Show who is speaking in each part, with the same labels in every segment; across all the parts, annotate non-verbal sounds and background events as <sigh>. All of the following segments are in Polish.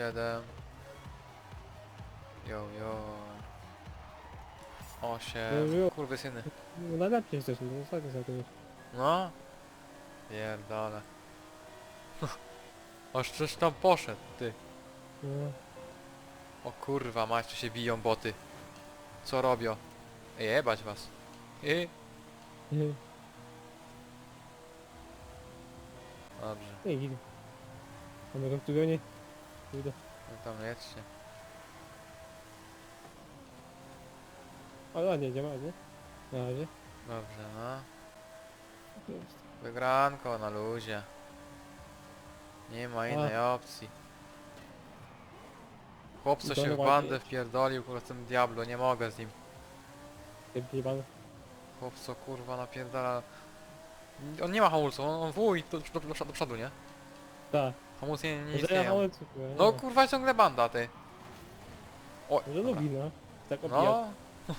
Speaker 1: 7
Speaker 2: Jo,
Speaker 1: jo.
Speaker 2: 8
Speaker 1: Kurwy syny.
Speaker 2: No najlepiej jesteśmy, no ostatnio za tym.
Speaker 1: No. Pierdolę. <laughs> Aż coś tam poszedł, ty.
Speaker 2: No.
Speaker 1: O kurwa, mać, tu się biją boty. Co robią? Jebać was. I... Dobrze.
Speaker 2: Nie widzę. Mamy go w tygionie? Idę.
Speaker 1: no tam jedźcie.
Speaker 2: Ale ładnie, idziemy, ładnie. Na razie.
Speaker 1: Dobrze, no. Wygranko na luzie. Nie ma innej opcji. Chłop co się w bandę wpierdolił kurwa tym Diablo, nie mogę z nim.
Speaker 2: Ty jebany.
Speaker 1: Chłop co kurwa napierdala... On nie ma hamulców, on, on wuj do, do, do, do przodu, nie?
Speaker 2: Tak.
Speaker 1: Hamulce nie, nie
Speaker 2: ja
Speaker 1: istnieją.
Speaker 2: hamulcu, kurwa, nie
Speaker 1: No kurwa ciągle banda ty. O,
Speaker 2: Może
Speaker 1: dobra.
Speaker 2: lubi, no. Tak.
Speaker 1: No. <laughs>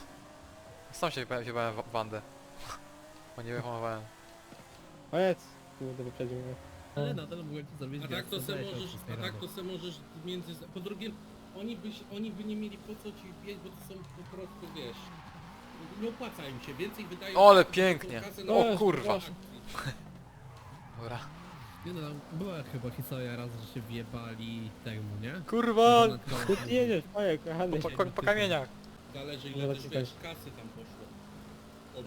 Speaker 1: Sam się bałem, się bałem w bandę. <laughs> Bo nie wyhamowałem.
Speaker 2: Koniec. Kurde, wyprzedził mnie.
Speaker 3: Ale nadal mogę ci zrobić
Speaker 4: A tak to se możesz, a tak to se możesz między... Po drugie, oni by, się- oni by nie mieli po co ci wbić, bo to są po prostu, wiesz... Nie opłaca im się, więcej wydają...
Speaker 1: O, ale pięknie.
Speaker 2: O,
Speaker 1: kurwa. <laughs> Dobra.
Speaker 3: Nie no, była chyba historia raz, że się wjebali temu, nie?
Speaker 1: Kurwa!
Speaker 2: Tu ty jedziesz, pajek, kochany.
Speaker 1: Po, po, po kamieniach.
Speaker 4: Zależy ile też, wiesz, kasy tam poszło.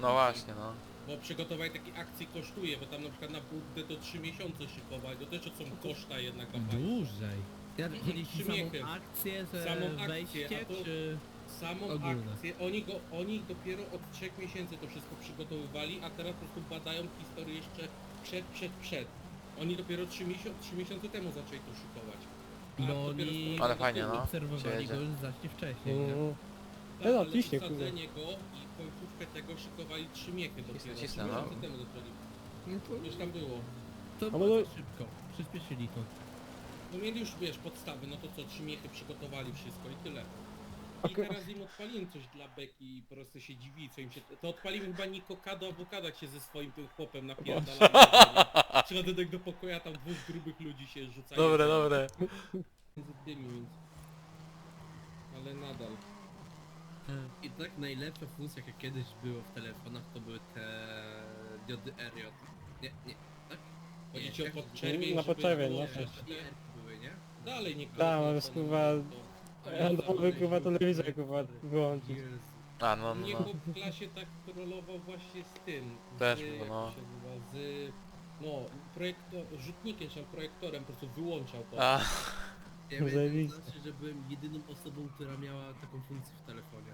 Speaker 1: No właśnie, no.
Speaker 4: Bo przygotowanie takiej akcji kosztuje, bo tam na przykład na buddę to 3 miesiące szykować, to też są koszta jednak na.
Speaker 3: Dłużej. Ja chodzi ci samą akcję, że
Speaker 4: Samą akcję,
Speaker 3: wejście,
Speaker 4: a to-
Speaker 3: czy...
Speaker 4: Samą
Speaker 3: Ogólne.
Speaker 4: akcję, oni, go, oni dopiero od 3 miesięcy to wszystko przygotowywali, a teraz po prostu badają historię jeszcze przed, przed, przed. Oni dopiero 3, miesiąc, 3 miesiące temu zaczęli to szykować. A
Speaker 3: Bo
Speaker 4: dopiero
Speaker 3: oni-
Speaker 1: Ale fajnie, no.
Speaker 3: Obserwowali go już znacznie wcześniej, nie?
Speaker 2: Mm.
Speaker 4: Tak,
Speaker 2: No,
Speaker 4: ale
Speaker 2: piśnie, kurde.
Speaker 4: wsadzenie go i końcówkę tego szykowali 3 miechy dopiero.
Speaker 1: Cisnę,
Speaker 4: Trzy
Speaker 1: cisnę, no.
Speaker 4: miesiące temu zaczęli.
Speaker 3: No to,
Speaker 4: Już tam było.
Speaker 3: to
Speaker 2: bo to-
Speaker 3: szybko. Przyspieszyli to.
Speaker 4: No mieli już, wiesz, podstawy, no to co, trzy miechy przygotowali wszystko i tyle. I teraz im odpaliłem coś dla Beki i po prostu się dziwi, co im się... To odpaliłem chyba Niko Kado Awokado, jak się ze swoim tym chłopem napierdalali. <laughs> Przychodzę tak do pokoja, tam dwóch grubych ludzi się rzucają.
Speaker 1: Dobre, dobre.
Speaker 4: Między tymi, więc... Ale nadal.
Speaker 3: I tak najlepsza funkcja, jaka kiedyś było w telefonach, to były te diody RJ. Nie, nie, tak?
Speaker 4: Chodzi ci o podczerwień,
Speaker 2: Na
Speaker 4: żeby
Speaker 2: podczerwień,
Speaker 4: było,
Speaker 2: no.
Speaker 4: wiesz,
Speaker 3: R były, nie?
Speaker 4: Dalej nie
Speaker 2: Tak, ale kurwa, Randomowy kurwa telewizor kurwa wyłączyć.
Speaker 1: A, no, no,
Speaker 4: Mnie
Speaker 1: no.
Speaker 4: chłop w klasie tak trollował właśnie z tym.
Speaker 1: Też
Speaker 4: z, jak
Speaker 1: no.
Speaker 4: to się nazywa, z... No, projektor, rzutnikiem, czy tam projektorem po prostu wyłączał to.
Speaker 1: A,
Speaker 3: Ja miałem
Speaker 2: Zajebiste.
Speaker 3: znaczy, że byłem jedyną osobą, która miała taką funkcję w telefonie.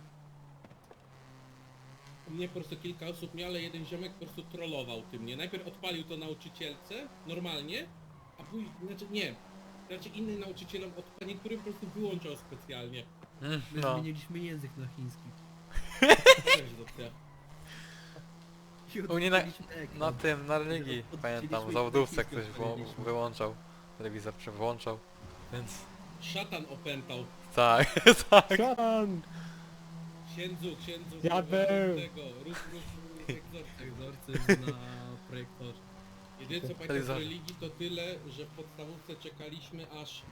Speaker 4: U mnie po prostu kilka osób miało, ale jeden ziomek po prostu trollował tym, nie? Najpierw odpalił to nauczycielce, normalnie, a później, znaczy nie, znaczy innym nauczycielom odpalił, którym po prostu wyłączał specjalnie.
Speaker 3: My
Speaker 1: no.
Speaker 3: zmieniliśmy język na chiński.
Speaker 4: Też. <laughs>
Speaker 3: I
Speaker 1: U mnie na-
Speaker 3: odpaliliśmy ekran.
Speaker 1: Na tym, na religii, pamiętam, w zawodówce
Speaker 3: naciski
Speaker 1: ktoś wyłą-
Speaker 3: odpaliliśmy.
Speaker 1: wyłączał. Telewizor wyłączał. Więc...
Speaker 4: Szatan opętał.
Speaker 1: Tak, <laughs> tak.
Speaker 2: Szatan!
Speaker 4: Księdzu, księdzu,
Speaker 2: Diabeł.
Speaker 4: rób tego, rób, rób, rób egzorcyzm.
Speaker 3: Egzorcyzm na projektorze.
Speaker 4: Jedyne co pamiętam z religii to tyle, że w podstawówce czekaliśmy aż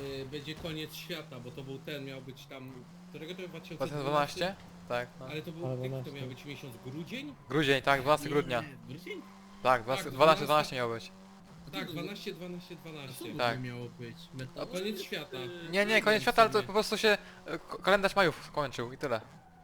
Speaker 4: y, będzie koniec świata, bo to był ten, miał być tam, którego to był 2012?
Speaker 1: 2012? Tak, no.
Speaker 4: Ale to był,
Speaker 2: Ale
Speaker 4: jaki to
Speaker 2: 12.
Speaker 4: miał być miesiąc? Grudzień?
Speaker 1: Grudzień, tak, 12 grudnia.
Speaker 3: Grudzień?
Speaker 1: Tak, 12,
Speaker 4: Tak,
Speaker 1: 12,
Speaker 4: 12.
Speaker 1: 12 miał być.
Speaker 4: Tak, 12, 12,
Speaker 3: A
Speaker 4: 12.
Speaker 3: co
Speaker 1: Tak.
Speaker 3: tak. miało być?
Speaker 4: A koniec świata.
Speaker 1: Nie, nie, koniec świata, ale to po prostu się e, ko- kalendarz majów skończył i tyle.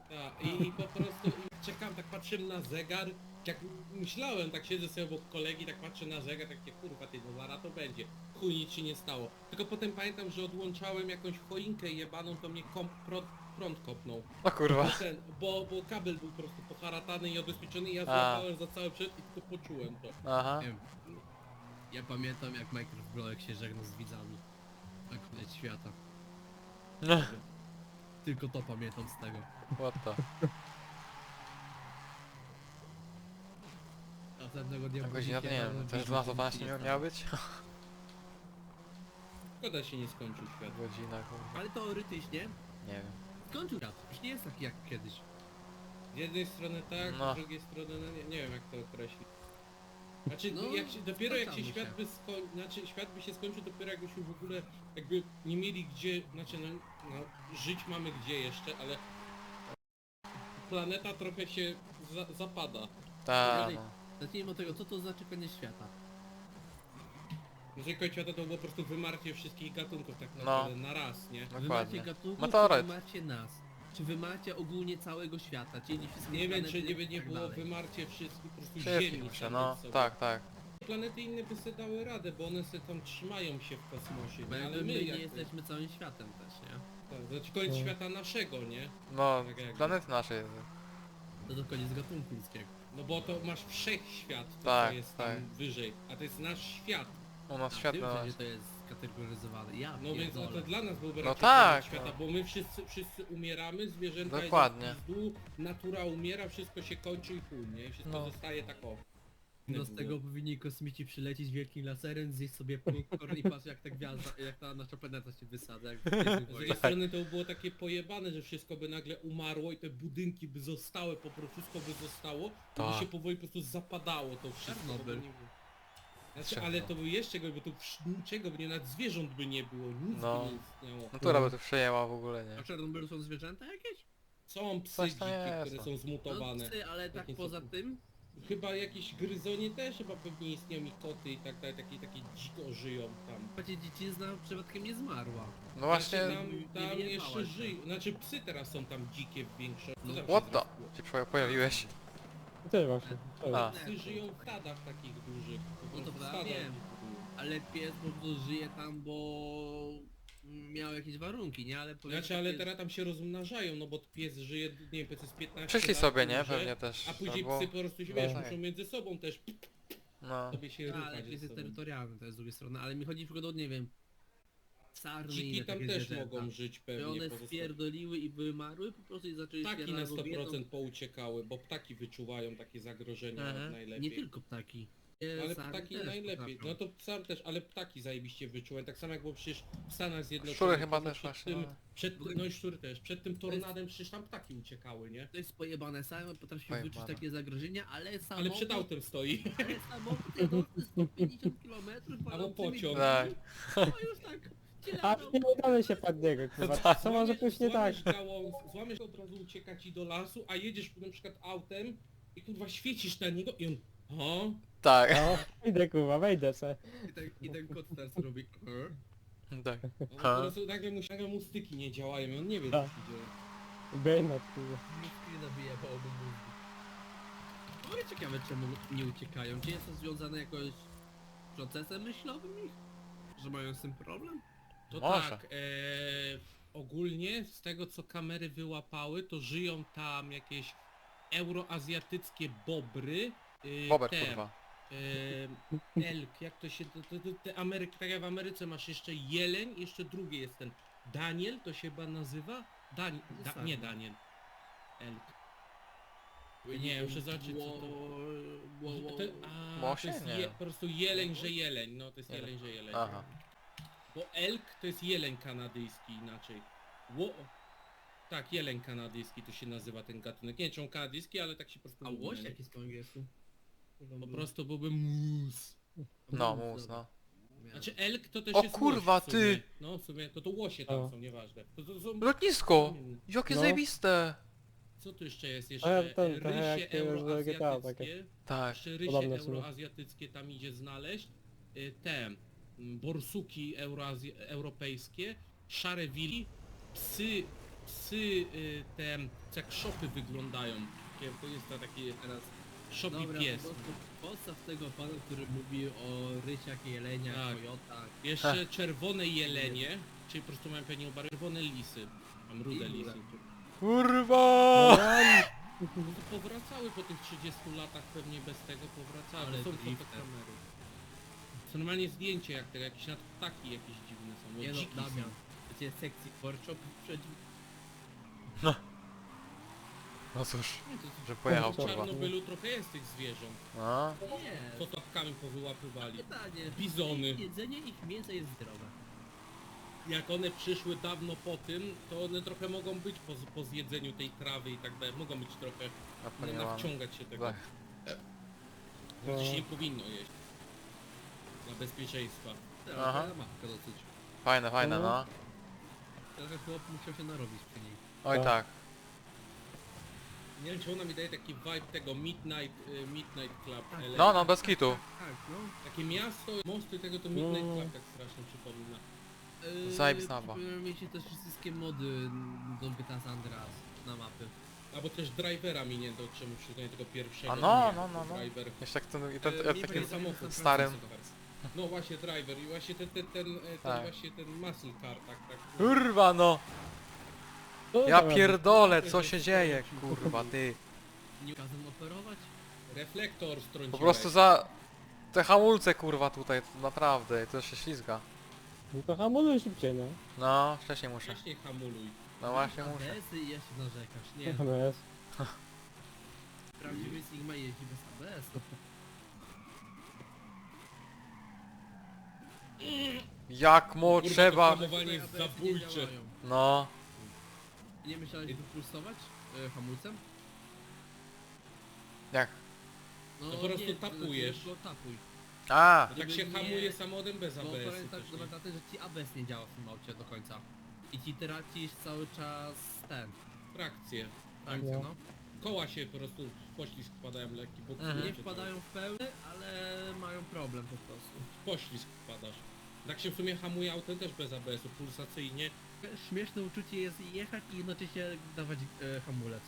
Speaker 4: Tak, i, i po prostu i czekam, tak patrzyłem na zegar, jak myślałem, tak siedzę sobie obok kolegi, tak patrzę na zegar, takie kurwa, ty, no zaraz to będzie. Chuj, nic się nie stało. Tylko potem pamiętam, że odłączałem jakąś choinkę jebaną, to mnie komp, prąd, prąd kopnął.
Speaker 1: No kurwa.
Speaker 4: Ten, bo, bo kabel był po prostu poharatany i odbezpieczony i ja
Speaker 1: A.
Speaker 4: złapałem za cały przed i tylko poczułem to.
Speaker 1: Aha.
Speaker 3: Nie wiem. Ja pamiętam jak Minecraft Blowek się żegnał z widzami. Na koniec świata.
Speaker 1: No,
Speaker 3: Tylko to pamiętam z tego.
Speaker 1: what the.
Speaker 3: Następnego dnia
Speaker 1: A godzina to nie
Speaker 3: budzicie,
Speaker 1: wiem,
Speaker 3: a
Speaker 1: też
Speaker 3: widzów
Speaker 1: 12,
Speaker 3: nic
Speaker 1: 12
Speaker 3: nie
Speaker 1: miał,
Speaker 3: stało.
Speaker 1: miał być?
Speaker 4: Szkoda się nie skończył świat.
Speaker 1: Godzina, kurwa.
Speaker 3: Ale teoretycznie
Speaker 1: Nie wiem.
Speaker 3: skończył świat. Już nie jest taki jak kiedyś.
Speaker 4: Z jednej strony tak,
Speaker 1: No.
Speaker 4: z drugiej strony no nie, nie wiem jak to określić. Znaczy
Speaker 3: No,
Speaker 4: jak się, dopiero jak się
Speaker 3: zgadzamy
Speaker 4: świat
Speaker 3: się.
Speaker 4: by skończył, znaczy świat by się skończył dopiero jakbyśmy w ogóle jakby nie mieli gdzie, znaczy no, no żyć mamy gdzie jeszcze, ale planeta trochę się za, zapada.
Speaker 1: Ta, no.
Speaker 3: Zacznijmy od tego, co to znaczy koniec świata.
Speaker 4: Jeżeli kończy świata to było po prostu wymarcie wszystkich gatunków tak
Speaker 1: No.
Speaker 4: naprawdę na raz, nie?
Speaker 3: Wy macie
Speaker 1: Dokładnie.
Speaker 3: gatunków,
Speaker 1: Meteoryt.
Speaker 3: czy wy macie nas? Czy wy macie ogólnie całego świata, czyli wszystkie
Speaker 4: Nie wiem
Speaker 3: planety
Speaker 4: czy nie
Speaker 3: i
Speaker 4: nie
Speaker 3: tak
Speaker 4: było
Speaker 3: dalej.
Speaker 4: wymarcie wszystkich po prostu ziemi
Speaker 1: się, no.
Speaker 4: sobie.
Speaker 1: Tak, tak.
Speaker 4: Planety inne by sobie dały radę, bo one sobie tam trzymają się w kosmosie,
Speaker 3: Bo
Speaker 4: nie?
Speaker 3: jakby
Speaker 4: ale
Speaker 3: my
Speaker 4: my
Speaker 3: nie
Speaker 4: jakby,
Speaker 3: jesteśmy całym światem też, nie?
Speaker 4: tak, znaczy koniec
Speaker 2: No.
Speaker 4: świata naszego, nie?
Speaker 1: No,
Speaker 4: Tak
Speaker 1: planety naszej.
Speaker 3: To to koniec gatunku ludzkiego.
Speaker 4: No bo to masz wszechświat, to
Speaker 1: Tak,
Speaker 4: co jest tam
Speaker 1: tak.
Speaker 4: wyżej, a to jest nasz świat.
Speaker 1: U nas
Speaker 3: A
Speaker 1: świat
Speaker 3: tym
Speaker 1: na...
Speaker 3: sensie to jest kategoryzowane. Ja
Speaker 4: No więc no to
Speaker 3: pierdolę.
Speaker 4: dla nas byłby
Speaker 1: No
Speaker 4: raczej
Speaker 1: tak,
Speaker 4: koniec świata,
Speaker 1: no.
Speaker 4: bo my wszyscy, wszyscy umieramy, zwierzęta
Speaker 1: Dokładnie.
Speaker 4: idą w pizdu, natura umiera, wszystko się kończy i chuj, nie? I wszystko
Speaker 1: No.
Speaker 4: zostaje tak o.
Speaker 3: No z tego powinni kosmici przylecieć wielkim laserem, zjeść sobie popcorn i patrz jak ta gwiazda, jak ta nasza planeta się wysadza. Jak w
Speaker 4: Z drugiej strony to by było takie pojebane, że wszystko by nagle umarło i te budynki by zostały, po prostu wszystko by zostało i by
Speaker 1: Tak.
Speaker 4: się powoli po prostu zapadało to wszystko. bo
Speaker 3: Czarnobyl.
Speaker 4: by nie było. Znaczy, ale to by jeszcze gorzej, bo tu wsz- niczego by nie, nawet zwierząt by nie było, nic
Speaker 1: No.
Speaker 4: by nie istniało.
Speaker 1: Natura by to przejęła w ogóle,
Speaker 3: A
Speaker 1: nie?
Speaker 3: w Czarnobylu są zwierzęta jakieś?
Speaker 4: Są psy
Speaker 1: Coś tam
Speaker 4: dzikie,
Speaker 1: jest,
Speaker 4: które
Speaker 1: no.
Speaker 4: są
Speaker 3: No
Speaker 4: zmutowane.
Speaker 3: psy, ale tak
Speaker 4: Takie
Speaker 3: poza
Speaker 4: są-
Speaker 3: tym,
Speaker 4: Chyba jakieś gryzonie też chyba pewnie istnieją i koty i tak dalej, takie, takie dziko żyją tam.
Speaker 3: macie dziecizna przypadkiem nie zmarła.
Speaker 1: No właśnie...
Speaker 4: Znaczy, tam, tam jeszcze żyją, znaczy psy teraz są tam dzikie w większości.
Speaker 3: No,
Speaker 4: Tam
Speaker 1: What
Speaker 4: się
Speaker 1: the? Się poja- pojawiłeś?
Speaker 2: Ty właśnie.
Speaker 1: A.
Speaker 4: Psy żyją w stadach takich dużych. po
Speaker 3: No to
Speaker 4: prostu
Speaker 3: prawda,
Speaker 4: stada
Speaker 3: wiem. Ale pies po prostu żyje tam, bo miał jakieś warunki, nie? Ale powiedzmy,
Speaker 4: Znaczy, ale
Speaker 3: pies-
Speaker 4: teraz tam się rozmnażają, no bo pies żyje, nie wiem, powiedzmy z 15
Speaker 1: Przyszli
Speaker 4: lat
Speaker 1: sobie, nie?
Speaker 4: umrze,
Speaker 1: Pewnie też.
Speaker 4: A później
Speaker 1: albo-
Speaker 4: psy po prostu się, wiesz,
Speaker 1: Tak.
Speaker 4: muszą między sobą też
Speaker 1: No.
Speaker 4: sobie się
Speaker 3: A,
Speaker 4: ruchać
Speaker 3: ale
Speaker 4: ze
Speaker 3: pies jest
Speaker 4: sobą.
Speaker 3: terytorialny, to jest z drugiej strony, ale mi chodzi przykład o, nie wiem, sarny i
Speaker 4: Dziki
Speaker 3: inne
Speaker 4: tam
Speaker 3: takie
Speaker 4: też
Speaker 3: zwierzęta.
Speaker 4: mogą żyć
Speaker 3: I
Speaker 4: pewnie.
Speaker 3: one
Speaker 4: pozostawić.
Speaker 3: spierdoliły i wymarły po prostu i zaczęły
Speaker 4: Ptaki na
Speaker 3: spierdalać, bo wiedzą-
Speaker 4: 100% pouciekały, bo ptaki wyczuwają takie zagrożenia
Speaker 1: Mhm.
Speaker 4: najlepiej.
Speaker 3: Nie tylko ptaki. Nie,
Speaker 4: Ale
Speaker 3: sarny
Speaker 4: ptaki
Speaker 3: też
Speaker 4: najlepiej.
Speaker 3: potrafią.
Speaker 4: No to sam też, ale ptaki zajebiście wyczułem. Tak samo jak było przecież w Stanach Zjednoczonych.
Speaker 1: Szczury chyba
Speaker 4: to
Speaker 1: też
Speaker 4: przed
Speaker 1: właśnie,
Speaker 4: Tym,
Speaker 1: no.
Speaker 4: przed, no i szczury też. Przed tym tornadem przecież tam ptaki uciekały, nie?
Speaker 3: To jest pojebane, same potrafią
Speaker 1: Pojebane.
Speaker 3: wyczuć takie zagrożenia, ale samochód...
Speaker 4: Ale przed autem stoi. <laughs>
Speaker 3: Ale samochód jadący 150 km
Speaker 4: Albo pociąg.
Speaker 1: Tak.
Speaker 3: No już tak.
Speaker 2: A nie udamy się pod niego, kurwa.
Speaker 1: Tak.
Speaker 2: Co może pójść nie tak?
Speaker 4: Złamiesz gałąz, złamiesz od razu ucieka ci do lasu, a jedziesz na przykład autem i kurwa świecisz na niego i on... O,
Speaker 1: Tak.
Speaker 2: No, idę kurwa, wejdę se.
Speaker 3: I ten, I ten kot teraz robi... "Er".
Speaker 1: Tak.
Speaker 4: no po
Speaker 1: Ha.
Speaker 4: prostu nagle mu, nagle mu styki nie działają i on nie wie co
Speaker 2: Tak.
Speaker 4: się dzieje.
Speaker 2: Bejnot, kurwa.
Speaker 3: Screena wyjebało mu mózgu. No ale ciekawe czemu nie uciekają. Czy jest to związane jakoś z procesem myślowym ich? Że mają z tym problem?
Speaker 4: To
Speaker 1: Może.
Speaker 4: tak, e, ogólnie z tego co kamery wyłapały, to żyją tam jakieś euroazjatyckie bobry.
Speaker 1: Bober,
Speaker 4: te,
Speaker 1: kurwa.
Speaker 4: E, elk, jak to się, to, to, to, te Ameryk, tak jak w Ameryce masz jeszcze jeleń, jeszcze drugi jest ten Daniel, to się chyba nazywa? Dan, da,
Speaker 3: Zasadnie.
Speaker 4: nie Daniel. Elk. Nie, muszę zobaczyć, co to- To, a, to jest
Speaker 1: Nie.
Speaker 4: je, po prostu jeleń, że jeleń, no to jest
Speaker 1: Jeleń.
Speaker 4: jeleń, że jeleń.
Speaker 1: Aha.
Speaker 4: Bo elk to jest jeleń kanadyjski inaczej. Ło... Tak, jeleń kanadyjski to się nazywa ten gatunek. Nie wiem czy on kanadyjski, ale tak się po prostu
Speaker 3: A
Speaker 4: mówi,
Speaker 3: łoś
Speaker 4: nie?
Speaker 3: jak jest po angielsku?
Speaker 4: Po prostu byłby mus.
Speaker 1: No, mus, no.
Speaker 4: Znaczy elk to też
Speaker 1: O
Speaker 4: jest
Speaker 1: kurwa,
Speaker 4: łoś w sumie.
Speaker 1: ty!
Speaker 4: No w sumie, to to łosie tam
Speaker 2: O.
Speaker 4: są, nieważne. To, to są...
Speaker 1: Lotnisko! Jakie
Speaker 2: No.
Speaker 1: zajebiste!
Speaker 4: Co tu jeszcze jest?
Speaker 2: A,
Speaker 4: Jeszcze
Speaker 2: ten, trochę
Speaker 4: rysie
Speaker 2: jak te już do GTA
Speaker 4: euroazjatyckie.
Speaker 1: Tak.
Speaker 4: Jeszcze rysie
Speaker 2: Podobne w sumie.
Speaker 4: euroazjatyckie tam idzie znaleźć. Y, Te mm, borsuki euroazja- europejskie, szare wilki, psy, psy y, te, co jak szopy wyglądają. Takie- To jest to taki teraz szop i
Speaker 3: Dobra,
Speaker 4: pies.
Speaker 3: po prostu postaw tego pana, który mówi o rysiach, jeleniach,
Speaker 4: Tak.
Speaker 3: kojotach.
Speaker 4: Jeszcze czerwone jelenie, czyli po prostu mają pewnie obarwione czerwone lisy. Mam rude
Speaker 3: I
Speaker 4: lisy.
Speaker 1: Kurwa!
Speaker 4: To powracały po tych 30 latach pewnie bez tego powracały.
Speaker 3: Ale
Speaker 4: Ale są
Speaker 3: drifter.
Speaker 4: fotokamery. To normalnie zdjęcie jak tego, jakieś nad ptaki jakieś dziwne są. bo
Speaker 3: Nie no,
Speaker 4: dziki
Speaker 3: Damian. To jest sekcji workshop przeciw...
Speaker 1: No cóż,
Speaker 4: Nie, to-
Speaker 1: że pojechał
Speaker 4: W
Speaker 1: kurwa.
Speaker 4: Czarnobylu trochę jest tych zwierząt.
Speaker 1: No.
Speaker 3: Nie.
Speaker 4: Fototkami powyłapywali.
Speaker 3: Pytanie.
Speaker 4: Bizony.
Speaker 3: Jedzenie ich mięsa jest zdrowe.
Speaker 4: jak one przyszły dawno po tym, to one trochę mogą być po, po zjedzeniu tej trawy i tak dalej. Mogą być trochę,
Speaker 1: Ja
Speaker 4: no,
Speaker 1: nie mam.
Speaker 4: nawciągać się tego.
Speaker 1: Tak.
Speaker 4: Więc
Speaker 2: To-
Speaker 4: się nie powinno jeść. Dla bezpieczeństwa.
Speaker 3: Teraz
Speaker 1: Aha.
Speaker 3: ja mapka dosyć.
Speaker 1: Fajne, fajne,
Speaker 2: No.
Speaker 1: no.
Speaker 3: Trochę chłop musiał się narobić przy niej.
Speaker 1: Oj
Speaker 2: Tak.
Speaker 1: Tak.
Speaker 4: Nie wiem czy ona mi daje taki vibe tego Midnight, y, Midnight Club LA.
Speaker 1: No, no, bez kitu.
Speaker 3: Tak, no.
Speaker 4: Takie miasto, mosty tego to Midnight
Speaker 2: No.
Speaker 4: Club tak strasznie przypomina.
Speaker 3: Yy,
Speaker 1: Zajebista mapa.
Speaker 3: Przypominają mi się też wszystkie mody do GTA San Andreas na mapy.
Speaker 4: Albo też drivera mi nie do czemu przyznaję tego pierwszego.
Speaker 1: A no,
Speaker 4: nie,
Speaker 1: no, no, no.
Speaker 4: Driver.
Speaker 1: Jeszcze jak ten, i ten,
Speaker 3: E,
Speaker 1: ten,
Speaker 3: mi
Speaker 1: takim
Speaker 3: będzie
Speaker 4: samochód
Speaker 1: starym.
Speaker 4: No właśnie driver i właśnie ten, ten, ten, e, ten
Speaker 1: Tak.
Speaker 4: właśnie ten muscle car, tak, tak.
Speaker 1: Kurwa no! Ja pierdolę, co się dzieje, kurwa ty.
Speaker 3: Nie kazem operować?
Speaker 4: Reflektor strąciłeś.
Speaker 1: Po prostu za... Te hamulce kurwa tutaj, to naprawdę, to się ślizga.
Speaker 2: No to hamuluj szybciej, no.
Speaker 1: No, wcześniej muszę.
Speaker 4: Wcześniej hamuluj.
Speaker 1: No właśnie muszę.
Speaker 3: ABS-y i jeszcze narzekasz. Nie, <laughs>
Speaker 2: No jest.
Speaker 3: prawdziwy Sigma jeździ bez ABS.
Speaker 1: Jak
Speaker 4: Kurwa,
Speaker 1: trzeba...
Speaker 4: hamowanie jest zabójcze.
Speaker 1: No.
Speaker 3: Nie myślałeś wypulsować e, hamulcem?
Speaker 1: Jak?
Speaker 3: No,
Speaker 4: To po prostu
Speaker 3: nie,
Speaker 4: tapujesz.
Speaker 3: Go tapuj.
Speaker 1: A,
Speaker 4: To tak
Speaker 3: Żeby
Speaker 4: się
Speaker 3: nie-
Speaker 4: hamuje samochodem bez
Speaker 3: Bo
Speaker 4: ABS-u
Speaker 3: tak,
Speaker 4: też,
Speaker 3: no,
Speaker 4: nie?
Speaker 3: że ci ABS nie działa w tym aucie do końca. I ci tracisz cały czas ten.
Speaker 4: Trakcję.
Speaker 3: Tak,
Speaker 2: No.
Speaker 3: no.
Speaker 4: Koła się po prostu w poślizg wpadają lekki, bo
Speaker 1: Mhm.
Speaker 3: Nie wpadają w pełny, ale mają problem po prostu.
Speaker 4: W poślizg wpadasz. Tak się w sumie hamuje autem też bez ABS-u, pulsacyjnie.
Speaker 3: Śmieszne uczucie jest jechać i jednocześnie dawać e, hamulec.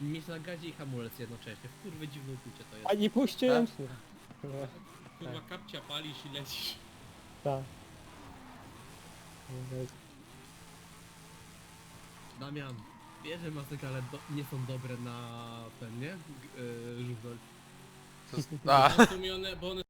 Speaker 3: Mieć na gazie i hamulec jednocześnie. Kurwy dziwne uczucie to jest.
Speaker 2: A nie puśćcie
Speaker 1: Tak?
Speaker 2: Kurwa,
Speaker 4: Kurwa kapcia palisz i lecisz.
Speaker 2: Tak.
Speaker 3: Damian, wiesz, że masykale do, nie są dobre na ten, nie? G- e, żużel.
Speaker 1: to, a,
Speaker 4: Bo one, bo one